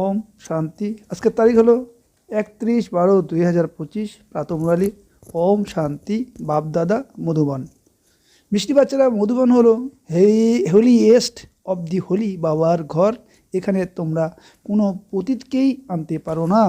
ওম শান্তি। আজকের তারিখ হলো একত্রিশ বারো দুই হাজার পঁচিশ প্রাতমুরালি ওম শান্তি বাপদাদা মধুবন। মিষ্টি বাচ্চারা, মধুবন হলো the holiest of the holy, বাবার ঘর। এখানে তোমরা কোনো পতীতকেই আনতে পারো না।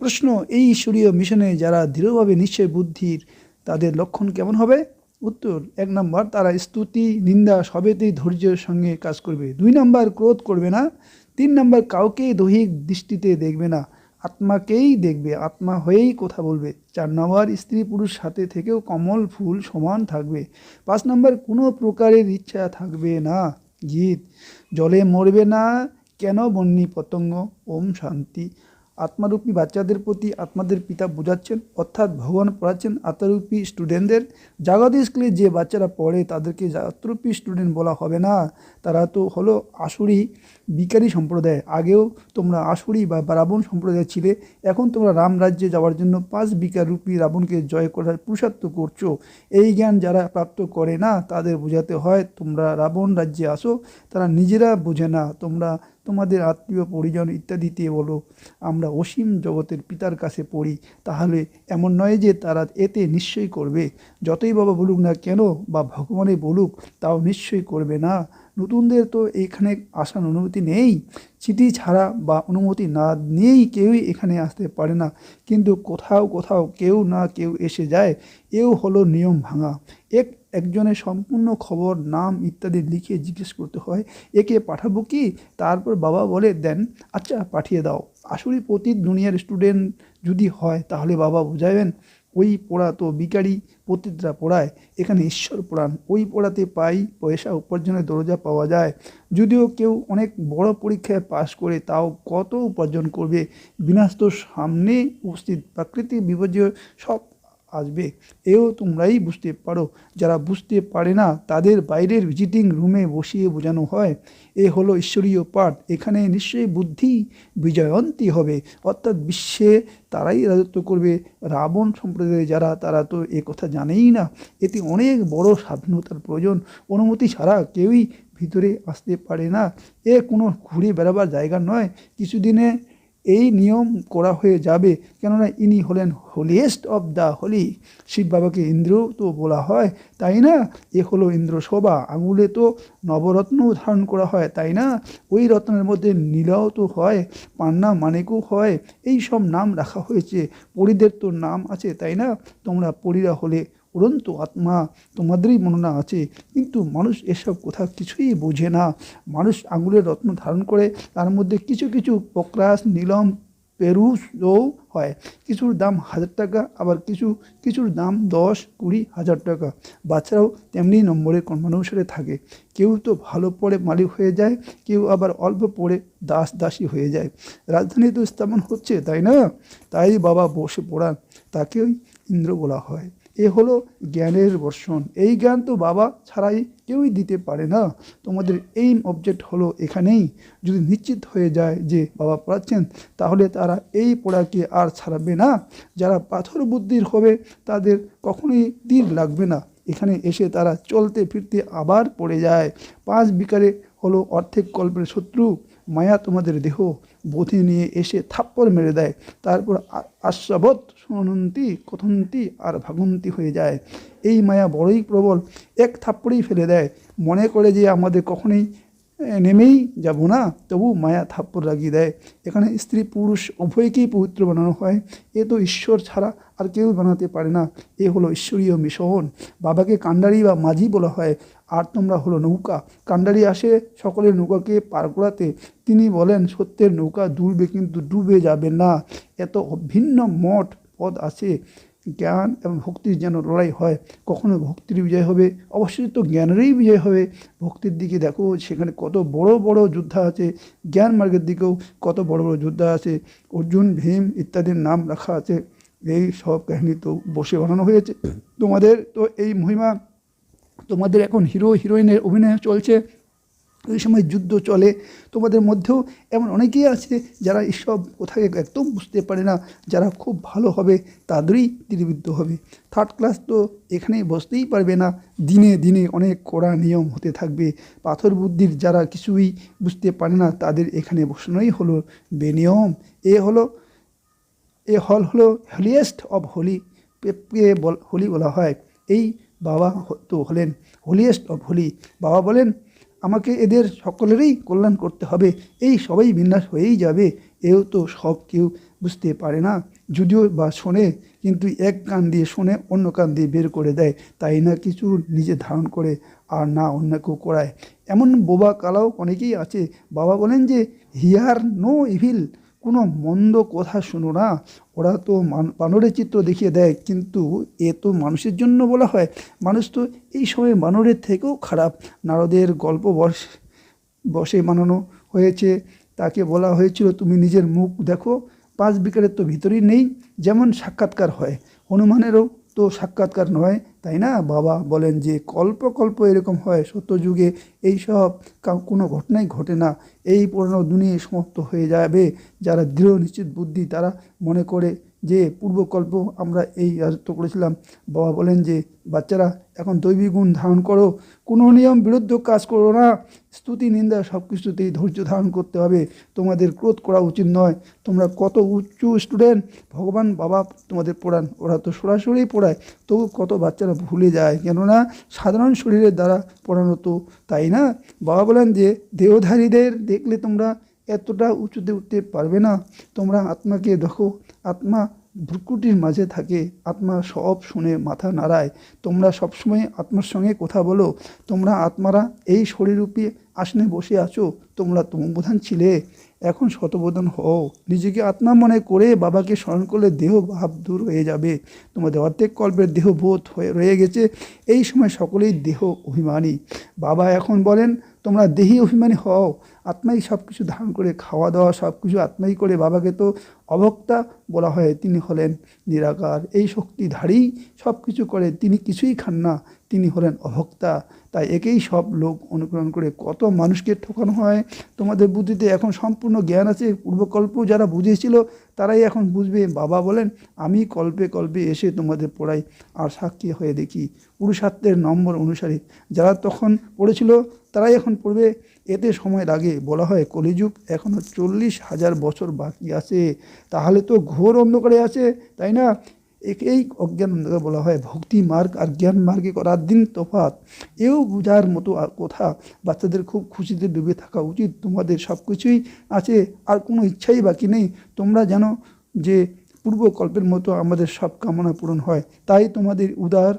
প্রশ্ন, এই ঈশ্বরীয় মিশনে যারা দৃঢ়ভাবে নিশ্চয় বুদ্ধির, তাদের লক্ষণ কেমন হবে? উত্তর, এক নম্বর, তারা স্তুতি, নিন্দা সবেতেই ধৈর্যের সঙ্গে কাজ করবে। দুই নম্বর, ক্রোধ করবে না। তিন নম্বর কাউকেই দৈহিক দৃষ্টিতে দেখবে না, আত্মাকেই দেখবে, আত্মা হয়েই কথা বলবে। চার নম্বর, স্ত্রী পুরুষ সাথে থেকেও কমল ফুল সমান থাকবে। পাঁচ নম্বর, কোনো প্রকারের ইচ্ছা থাকবে না। গীত, জলে মরবে না কেন বন্যী পতঙ্গ? ওম শান্তি। আত্মারূপী বাচ্চাদের প্রতি আত্মাদের পিতা বোঝাচ্ছেন, অর্থাৎ ভগবান পড়াচ্ছেন আত্মারূপী স্টুডেন্টদের জাগত স্কুলে যে বাচ্চারা পড়ে, তাদেরকে আত্মরূপী স্টুডেন্ট বলা হবে না। তারা তো হলো আসুরি। বিকারী সম্প্রদায়। আগেও তোমরা আসুরি বা রাবণ সম্প্রদায় ছিলে, এখন তোমরা রাম রাজ্যে যাওয়ার জন্য পাঁচ বিকার রূপী রাবণকে জয় করার পুরুষার্থ করছ। এই জ্ঞান যারা প্রাপ্ত করে না, তাদের বোঝাতে হয় তোমরা রাবণ রাজ্যে আসো, তারা নিজেরা বোঝে না, তোমরা তোমাদের আত্মীয়, পরিজন ইত্যাদিতে বলো। আমরা অসীম জগতের পিতার কাছে পড়ি, তাহলে এমন নয় যে তারা এতে নিশ্চয়ই করবে। যতই বাবা বলুক না কেন বা ভগবানে বলুক, তাও নিশ্চয়ই করবে না। নতুনদের তো এখানে আসার অনুমতি নেই। চিঠি ছাড়া বা অনুমতি না নিয়েই কেউই এখানে আসতে পারে না। কিন্তু কোথাও কোথাও কেউ না কেউ এসে যায়। এও হলো নিয়ম ভাঙা। এক একজনের সম্পূর্ণ খবর, নাম ইত্যাদি লিখে জিজ্ঞেস করতে হয়, একে পাঠাবো কি? তারপর বাবা বলে, দেন আচ্ছা পাঠিয়ে দাও। আসলে প্রতি দুনিয়ার স্টুডেন্ট যদি হয়, তাহলে বাবা বোঝাবেন। ওই পোড়া তো বিকারি পতিতরা পোড়ায়। এখানে ঈশ্বর পোড়ান ওই পোড়াতে পাই পয়সা উপার্জনের দরজা পাওয়া যায়। যদিও কেউ অনেক বড় পরীক্ষায় পাশ করে তাও কত উপার্জন করবে? বিনাশ তো সামনে উপস্থিত। প্রাকৃতিক বিপর্যয় সব আসবে। এও তোমরাই বুঝতে পারো, যারা বুঝতে পারে না, তাদের বাইরের ভিজিটিং রুমে বসিয়ে বোঝানো হয়। এ হলো ঈশ্বরীয় পাঠ। এখানে নিশ্চয়ই বুদ্ধি বিজয়ন্তী হবে। অর্থাৎ বিশ্বে তারাই রাজত্ব করবে। রাবণ সম্প্রদায়ের যারা, তারা তো এ কথা জানেই না। এতে অনেক বড় স্বাধীনতার প্রয়োজন। অনুমতি ছাড়া কেউই ভিতরে আসতে পারে না। এ কোনো ঘুরে বেড়াবার জায়গা নয়। কিছুদিনে এই নিয়ম করা হয়ে যাবে। কেননা ইনি হলেন holiest of the holy Shiv বাবাকে ইন্দ্র তো বলা হয়, তাই না? এ হলো ইন্দ্র শোভা। আঙুলে তো নবরত্ন ধারণ করা হয়, তাই না? ওই রত্নের মধ্যে নীলাও তো হয়, পান্না মানেকও হয়, এই সব নাম রাখা হয়েছে। পরিদের তো নাম আছে, তাই না? তোমরা পরীরা হলে উড়ন্ত আত্মা তোমাদেরই মননা আছে, কিন্তু মানুষ এসব কথা কিছুই বোঝে না। মানুষ আঙুলের রত্ন ধারণ করে, তার মধ্যে কিছু কিছু পক্রাস, নীলম, পেরুসও হয়। কিছুর দাম হাজার টাকা, আবার কিছু, কিছুর দাম দশ, কুড়ি হাজার টাকা। বাচ্চারাও তেমনি নম্বরে কর্মানুসারে থাকে। কেউ তো ভালো পড়ে মালিক হয়ে যায়, কেউ আবার অল্প পড়ে দাস দাসী হয়ে যায়। রাজধানী তো স্থাপন হচ্ছে, তাই না? তাই বাবা বসে পড়ান, তাকেই ইন্দ্র বলা হয়। এ হলো জ্ঞানের বর্ষণ। এই জ্ঞান তো বাবা ছাড়াই কেউই দিতে পারে না। তোমাদের এইম অবজেক্ট হলো এখানেই। যদি নিশ্চিত হয়ে যায় যে বাবা পড়াচ্ছেন, তাহলে তারা এই পড়াকে আর ছাড়াবে না। যারা পাথর বুদ্ধির হবে, তাদের কখনোই দিন লাগবে না। এখানে এসে তারা চলতে ফিরতে আবার পড়ে যায়। পাঁচ বিকারে হলো অর্ধেক কল্পের শত্রু। মায়া তোমাদের দেহ। বোধে নিয়ে এসে থাপ্পড় মেরে দেয়। তারপর আ- আস্বাবত শুনন্তি, কথন্তি আর ভাগন্তি হয়ে যায়। এই মায়া বড়ই প্রবল, এক থাপ্পড়েই ফেলে দেয়। মনে করে যে আমাদের কখনোই নেমেই যাব না, তবু মায়া থাপ্পড় লাগিয়ে দেয়। এখানে স্ত্রী পুরুষ উভয়কেই পবিত্র বানানো হয়। এ তো ঈশ্বর ছাড়া আর কেউ বানাতে পারে না। এ হলো ঈশ্বরীয় মিশন। বাবাকে কান্ডারি বা মাঝি বলা হয়। আর তোমরা হলো নৌকা। কান্ডারি আসে সকলের নৌকাকে পার করাতে। তিনি বলেন, সত্যের নৌকা ডুববে কিন্তু ডুবে যাবে না। এত অভিন্ন মঠ পদ আছে। জ্ঞান এবং ভক্তির যেন লড়াই হয়, কখনো ভক্তির বিজয় হবে? অবশ্যই তো জ্ঞানেরই বিজয় হবে। ভক্তির দিকে দেখো, সেখানে কত বড় বড় যোদ্ধা আছে। জ্ঞান মার্গের দিকেও কত বড় বড় যোদ্ধা আছে। অর্জুন, ভীম ইত্যাদির নাম রাখা আছে। এই সব কাহিনী তো বসে বানানো হয়েছে। তোমাদের তো এই মহিমা, তোমাদের এখন হিরো, হিরোইনের অভিনয় চলছে। ওই সময় যুদ্ধ চলে, তোমাদের মধ্যেও এমন অনেকেই আছে যারা এইসব কোথায় একদম বুঝতে পারে না, যারা খুব ভালো হবে তাদেরই তীরবিদ্ধ হবে। থার্ড ক্লাস তো এখানে বসতেই পারবে না, দিনে দিনে অনেক কড়া নিয়ম হতে থাকবে। পাথর বুদ্ধির যারা কিছুই বুঝতে পারে না, তাদের এখানে বসানোই হলো বেনিয়ম এ হলো, এ হল হলো হলিয়েস্ট অব হোলি হোলি বলা হয়। এই বাবা তো হলেন হোলিয়েস্ট অব হোলি বাবা বলেন আমাকে এদের সকলেরই কল্যাণ করতে হবে। এই সবাই বিন্যাস হয়েই যাবে। এও তো সব কেউ বুঝতে পারে না। যদিও বা শোনে, কিন্তু এক কান দিয়ে শোনে, অন্য কান দিয়ে বের করে দেয়। তাই না কিছু নিজে ধারণ করে আর না অন্যকেও করায়। এমন বোবা কালাও অনেকেই আছে। বাবা বলেন যে, হিয়ার নো ইভিল। কোনো মন্দ কথা শুনো না। ওরা তো বানরের চিত্র দেখিয়ে দেয়। কিন্তু এ তো মানুষের জন্য বলা হয়। মানুষ তো এই সময় বানরের থেকেও খারাপ। নারদের গল্প বস, বসে বানানো হয়েছে। তাকে বলা হয়েছিল, তুমি নিজের মুখ দেখো। পাঁচ বিকারের তো ভিতরেই নেই। যেমন সাক্ষাৎকার হয়। হনুমানেরও তো সাক্ষাৎকার নয়, তাই না? বাবা বলেন যে কল্প কল্প এরকম হয়, সত্যযুগে এইসব কা- কোনো ঘটনাই ঘটে না। এই পুরনো দুনিয়া সমাপ্ত হয়ে যাবে। যারা দৃঢ় নিশ্চিত বুদ্ধি তারা মনে করে যে পূর্বকল্প আমরা এই রাজত্ব করেছিলাম, বাবা বলেন যে, বাচ্চারা, এখন দৈবিক গুণ ধারণ করো, কোনো নিয়ম বিরুদ্ধ কাজ করো না, স্তুতি, নিন্দা সব কিছুতেই ধৈর্য ধারণ করতে হবে, তোমাদের ক্রোধ করা উচিত নয়, তোমরা কত উঁচু স্টুডেন্ট, ভগবান বাবা তোমাদের পড়ান, ওরা তো সরাসরি পড়ায়, তবু কত বাচ্চারা ভুলে যায়, কেননা সাধারণ শরীরের দ্বারা পড়ানো তো তাই না? বাবা বলেন যে, দেহধারীদের দেখলে তোমরা এতটা উঁচুতে উঠতে পারবে না, তোমরা আত্মাকে দেখো আত্মা ভ্রুকুটির মাঝে থাকে। আত্মা সব শুনে মাথা নাড়ায়। তোমরা সবসময় আত্মার সঙ্গে কথা বলো। তোমরা আত্মারা এই শরীররূপী আসনে বসে আছো। তোমরা তমবোধান ছিলে। এখন শতবোধন হও। নিজেকে আত্মা মনে করে বাবাকে স্মরণ করলে দেহ ভাব দূর হয়ে যাবে। তোমাদের অর্ধেক কল্পের দেহ বোধ হয়ে রয়ে গেছে। এই সময় সকলেই দেহ অভিমানী। বাবা এখন বলেন তোমরা দেহি অভিমানী হও, আত্মাই সব কিছু ধারণ করে খাওয়া দাওয়া সব কিছু আত্মাই করে বাবাকে তো অভক্তা বলা হয়, তিনি হলেন নিরাকার। এই শক্তিধারী সব কিছু করে, তিনি কিছুই খান না, তিনি হলেন অভক্তা তাই একেই সব লোক অনুকরণ করে কত মানুষকে ঠকানো হয়। তোমাদের বুদ্ধিতে এখন সম্পূর্ণ জ্ঞান আছে। পূর্বকল্প যারা বুঝেছিল, তারাই এখন বুঝবে। বাবা বলেন, আমি কল্পে কল্পে এসে তোমাদের পড়াই আর সাক্ষী হয়ে দেখি। পুরুষার্থের নম্বর অনুসারে যারা তখন পড়েছিল, তারাই এখন পড়বে। এতে সময় লাগে। বলা হয়, কলিযুগ এখনও চল্লিশ হাজার বছর বাকি আছে। তাহলে তো ঘোর অন্ধকারে আছে, তাই না? একেই অজ্ঞান বলা হয়। ভক্তি মার্গ আর জ্ঞান মার্গে করার দিন তফাৎ। এও বোঝার মতো কথা বাচ্চাদের খুব খুশিতে ডুবে থাকা উচিত। তোমাদের সব কিছুই আছে, আর কোনো ইচ্ছাই বাকি নেই। তোমরা জানো যে পূর্বকল্পের মতো আমাদের সব কামনা পূরণ হয়। তাই তোমাদের উদার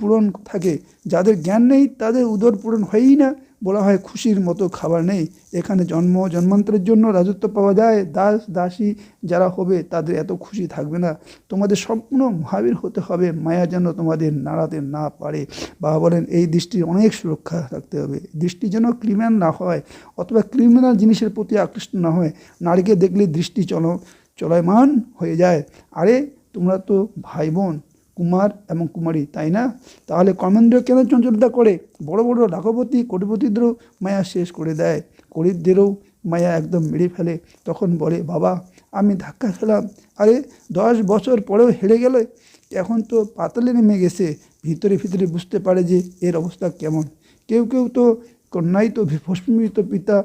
পূরণ থাকে। যাদের জ্ঞান নেই, তাদের উদর পূরণ হয়ই না। বলা হয় খুশির মতো খাবার নেই। এখানে জন্ম, জন্মান্তরের জন্য রাজত্ব পাওয়া যায়। দাস, দাসী যারা হবে তাদের এত খুশি থাকবে না। তোমাদের সম্পূর্ণ মহাবীর হতে হবে। মায়া যেন তোমাদের নাড়াতে না পারে। বাবা বলেন, এই দৃষ্টির অনেক সুরক্ষা রাখতে হবে। দৃষ্টি যেন ক্রিমিনাল না হয় অথবা ক্রিমিনাল জিনিসের প্রতি আকৃষ্ট না হয়। নারীকে দেখলে দৃষ্টি চল, চলয়মান হয়ে যায়। আরে, তোমরা তো ভাই বোন কুমার এবং কুমারী, তাই না? তাহলে কর্মেন্দ্র কেন চঞ্চলতা করে? বড় বড় লাখপতি কোটিপতিদেরও মায়া শেষ করে দেয়। গরিবদেরও মায়া একদম মেরে ফেলে। তখন বলে, বাবা, আমি ধাক্কা খেলাম। আরে, দশ বছর পরেও হেরে গেলে? এখন তো পাতালে নেমে গেছে। ভিতরে ভিতরে বুঝতে পারে যে এর অবস্থা কেমন। কেউ কেউ তো কন্যাই তো ভস্মীত পিতা,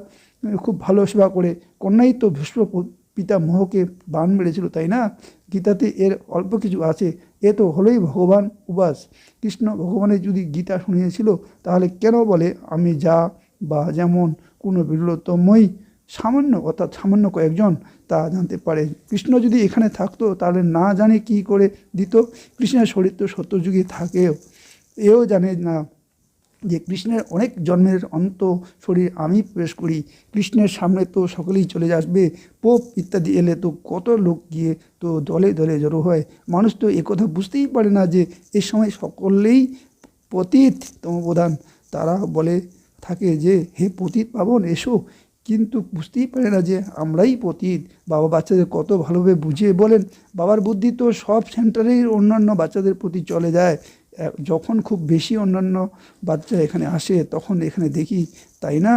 খুব ভালো সেবা করে। কন্যাই তো ভীষ্ম পিতা মোহকে বান মেরেছিল, তাই না? গীতাতে এর অল্প কিছু আছে। এ তো হলেই ভগবান উপাস। কৃষ্ণ ভগবানের যদি গীতা শুনিয়েছিল, তাহলে কেন বলে, আমি যা বা যেমন কোনো বিরলতময় সামান্য অর্থাৎ সামান্য কয়েকজন তা জানতে পারে। কৃষ্ণ যদি এখানে থাকতো, তাহলে না জানে কি করে দিত? কৃষ্ণের শরীর তো সত্যযুগে থাকেও। এও জানে না যে কৃষ্ণের অনেক জন্মের অন্ত শরীর আমি প্রবেশ করি, কৃষ্ণের সামনে তো সকলেই চলে আসবে পোপ ইত্যাদি এলে তো কত লোক গিয়ে তো দলে দলে জড়ো হয়। মানুষ তো একথা বুঝতেই পারে না যে এ সময় সকলেই পতীত তমপ্রধান তারা বলে থাকে যে, হে পতীত পাবন, এসো। কিন্তু বুঝতেই পারে না যে আমরাই পতীত। বাবা বাচ্চাদের কত ভালোভাবে বুঝিয়ে বলেন, বাবার বুদ্ধি তো সব সেন্টারেই অন্যান্য বাচ্চাদের প্রতি চলে যায়। যখন খুব বেশি অন্যান্য বাচ্চা এখানে আসে, তখন এখানে দেখি তাই না?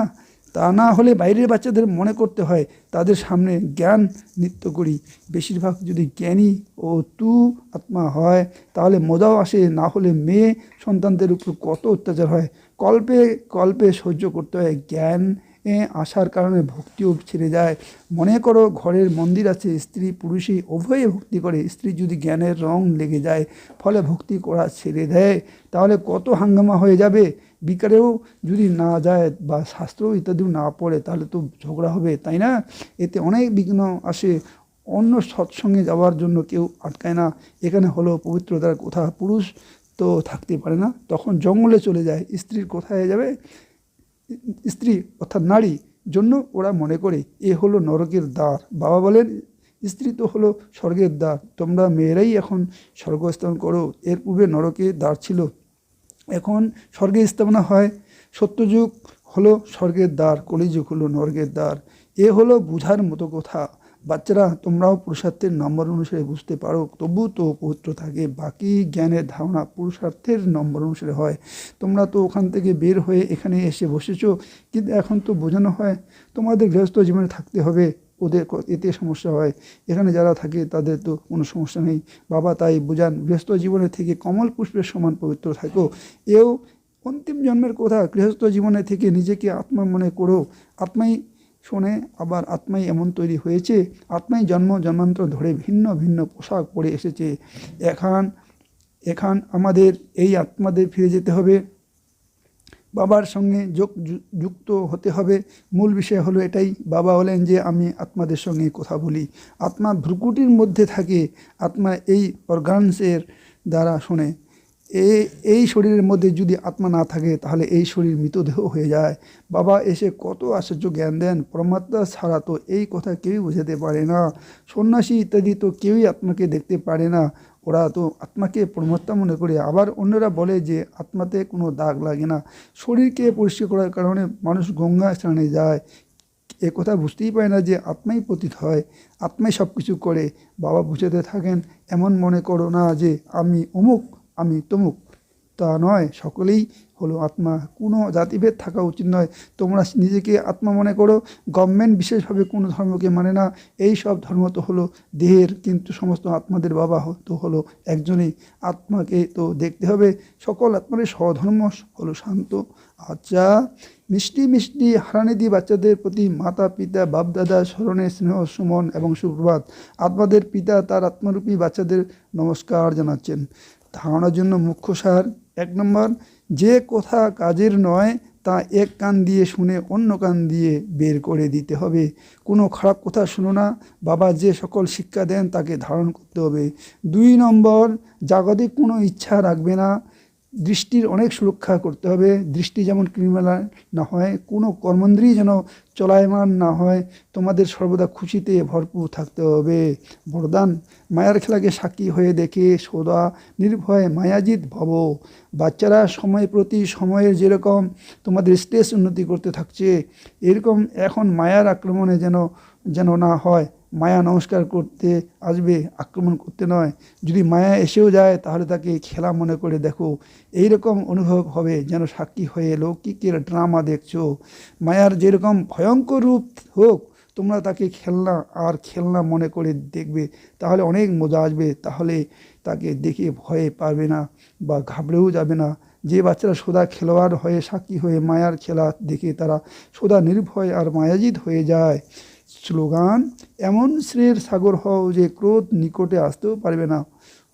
তা না হলে বাইরের বাচ্চাদের মনে করতে হয়, তাদের সামনে জ্ঞান নৃত্য করি। বেশিরভাগ যদি জ্ঞানী ও তু আত্মা হয়, তাহলে মজাও আসে। না হলে মেয়ে সন্তানদের উপর কত অত্যাচার হয়। কল্পে কল্পে সহ্য করতে হয় জ্ঞান আসার কারণে ভক্তিও ছেড়ে যায়। মনে করো ঘরের মন্দির আছে, স্ত্রী পুরুষই উভয়ে ভক্তি করে, স্ত্রী যদি জ্ঞানের রং লেগে যায়, ফলে ভক্তি করা ছেড়ে দেয়, তাহলে কত হাঙ্গামা হয়ে যাবে? বিকারেও যদি না যায় বা শাস্ত্র ইত্যাদিও না পড়ে, তাহলে তো ঝগড়া হবে, তাই না? এতে অনেক বিঘ্ন আসে। অন্য সৎসঙ্গে যাওয়ার জন্য কেউ আটকায় না। এখানে হলো পবিত্রতার কথা। পুরুষ তো থাকতে পারে না। তখন জঙ্গলে চলে যায়। স্ত্রীর কোথায় যাবে? স্ত্রী অর্থাৎ নারী জন্য ওরা মনে করে, এ হলো নরকের দ্বার। বাবা বলেন, স্ত্রী তো হলো স্বর্গের দ্বার, তোমরা মেয়েরাই এখন স্বর্গস্থান করো। এর পূর্বে নরকে দ্বার ছিল। এখন স্বর্গে স্থাপনা হয়। সত্যযুগ হলো স্বর্গের দ্বার, কলিযুগ হলো নরকের দ্বার। এ হলো বুঝার মতো কথা। বাচ্চারা, তোমরাও পুরুষার্থের নম্বর অনুসারে বুঝতে পারো তবু তো পবিত্র থাকে। বাকি জ্ঞানের ধারণা পুরুষার্থের নম্বর অনুসারে হয়। তোমরা তো ওখান থেকে বের হয়ে এখানে এসে বসেছো, কিন্তু এখন তো বোঝানো হয়, তোমাদের গৃহস্থ জীবনে থাকতে হবে, ওদের এতে সমস্যা হয়। এখানে যারা থাকে, তাদের তো কোনো সমস্যা নেই। বাবা তাই বোঝান, গৃহস্থ জীবনে থেকে কমল পুষ্পের সমান পবিত্র থাকো। এও অন্তিম জন্মের কথা, গৃহস্থ জীবনে থেকে নিজেকে আত্মা মনে করো। আত্মাই শোনে আবার আত্মাই এমন তৈরি হয়েছে, আত্মাই জন্ম জন্মান্তর ধরে ভিন্ন ভিন্ন পোশাক পরে এসেছে। এখন, এখান আমাদের এই আত্মাদের ফিরে যেতে হবে। বাবার সঙ্গে যোগ যুক্ত হতে হবে। মূল বিষয় হলো এটাই। বাবা হলেন যে আমি আত্মাদের সঙ্গে কথা বলি। আত্মা ভ্রুকুটির মধ্যে থাকে। আত্মা এই অর্গানসের দ্বারা শোনে। এই শরীরের মধ্যে যদি আত্মা না থাকে, তাহলে এই শরীর মৃতদেহ হয়ে যায়। বাবা এসে কত আশ্চর্য জ্ঞান দেন। পরমাত্মা ছাড়া তো এই কথা কেউই বোঝাতে পারে না। সন্ন্যাসী ইত্যাদি তো কেউই আত্মাকে দেখতে পারে না। ওরা তো আত্মাকে পরমাত্মা মনে করে। আবার অন্যরা বলে যে আত্মাতে কোনো দাগ লাগে না। শরীরকে পরিষ্কার করার কারণে মানুষ গঙ্গা স্নানে যায়। এ কথা বুঝতেই পারে না যে আত্মাই পতিত হয়। আত্মাই সব কিছু করে। বাবা বুঝাতে থাকেন, এমন মনে করো না যে আমি অমুক আমি তমুক। তা নয়, সকলেই হলো আত্মা। কোনো জাতিভেদ থাকা উচিত নয়। তোমরা নিজেকে আত্মা মনে করো। গভর্নমেন্ট বিশেষভাবে কোনো ধর্মকে মানে না। এই সব ধর্ম তো হলো দেহের, কিন্তু সমস্ত আত্মাদের বাবা তো হলো একজনই। আত্মাকে তো দেখতে হবে। সকল আত্মারই সধর্ম হলো শান্ত। আচ্ছা মিষ্টি মিষ্টি হারানিধি বাচ্চাদের প্রতি মাতা, পিতা বাপদাদা স্মরণে স্নেহ, সুমন এবং সুপ্রভাত। আত্মাদের পিতা তার আত্মরূপী বাচ্চাদের নমস্কার জানাচ্ছেন। ধারণার জন্য মুখ্য সার এক নম্বর, যে কথা কাজের নয় তা এক কান দিয়ে শুনে অন্য কান দিয়ে বের করে দিতে হবে। কোনো খারাপ কথা শুনো না। বাবা যে সকল শিক্ষা দেন তাকে ধারণ করতে হবে। দুই নম্বর, জাগতিক কোনো ইচ্ছা রাখবে না। দৃষ্টির অনেক সুরক্ষা করতে হবে। দৃষ্টি যেমন ক্রিমিনাল না হয়, কোনো কর্মেন্দ্রী যেন চলায়মান না হয়, তোমাদের সর্বদা খুশিতে ভরপুর থাকতে হবে। বরদান, মায়ার খেলাকে সাক্ষী হয়ে দেখে সদা নির্ভয় মায়াজিৎ ভব। বাচ্চারা সময় প্রতি সময়ের যেরকম তোমাদের স্টেজ উন্নতি করতে থাকছে, এরকম এখন মায়ার আক্রমণে যেন যেন না হয়। মায়া নমস্কার করতে আসবে, আক্রমণ করতে নয়। যদি মায়া এসেও যায়, তাহলে তাকে খেলা মনে করে দেখো। এই রকম অনুভব হবে যেন সাক্ষী হয়ে লৌকিকের ড্রামা দেখছ। মায়ার যেরকম ভয়ঙ্কর রূপ হোক, তোমরা তাকে খেলনা আর খেলনা মনে করে দেখবে। তাহলে অনেক মজা আসবে। তাহলে তাকে দেখে ভয়ে পারবে না বা ঘাবড়েও যাবে না। যে বাচ্চারা সদা খেলোয়াড় হয়ে সাক্ষী হয়ে মায়ার খেলা দেখে, তারা সদা নির্ভয় আর মায়াজিত হয়ে যায়। স্লোগান এমন শ্রেয়ের সাগর হও যে ক্রোধ নিকটে আসতেও পারবে না।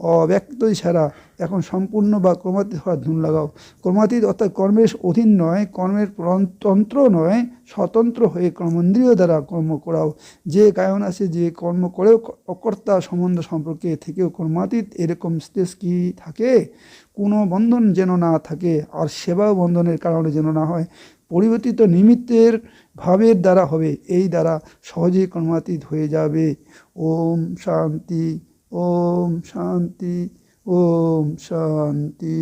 অব্যক্ত ছাড়া এখন সম্পূর্ণ বা ক্রমাতীত হওয়ার ধুন লাগাও। ক্রমাতীত অর্থাৎ কর্মের অধীন নয়, কর্মের তন্ত্র নয়, স্বতন্ত্র হয়ে কর্মেন্দ্রীয় দ্বারা কর্ম করাও। যে গায়ন আছে, যে কর্ম করেও অকর্তা সম্বন্ধ সম্পর্কে থেকেও কর্মাতীত এরকম স্টেজ কি থাকে? কোনো বন্ধন যেন না থাকে, আর সেবা বন্ধনের কারণে যেন না হয়। পরিবর্তিত নিমিত্তের ভাবের দ্বারা হবে। এই দ্বারা সহজে কর্মাতীত হয়ে যাবে। ওম শান্তি ওম শান্তি ওম শান্তি।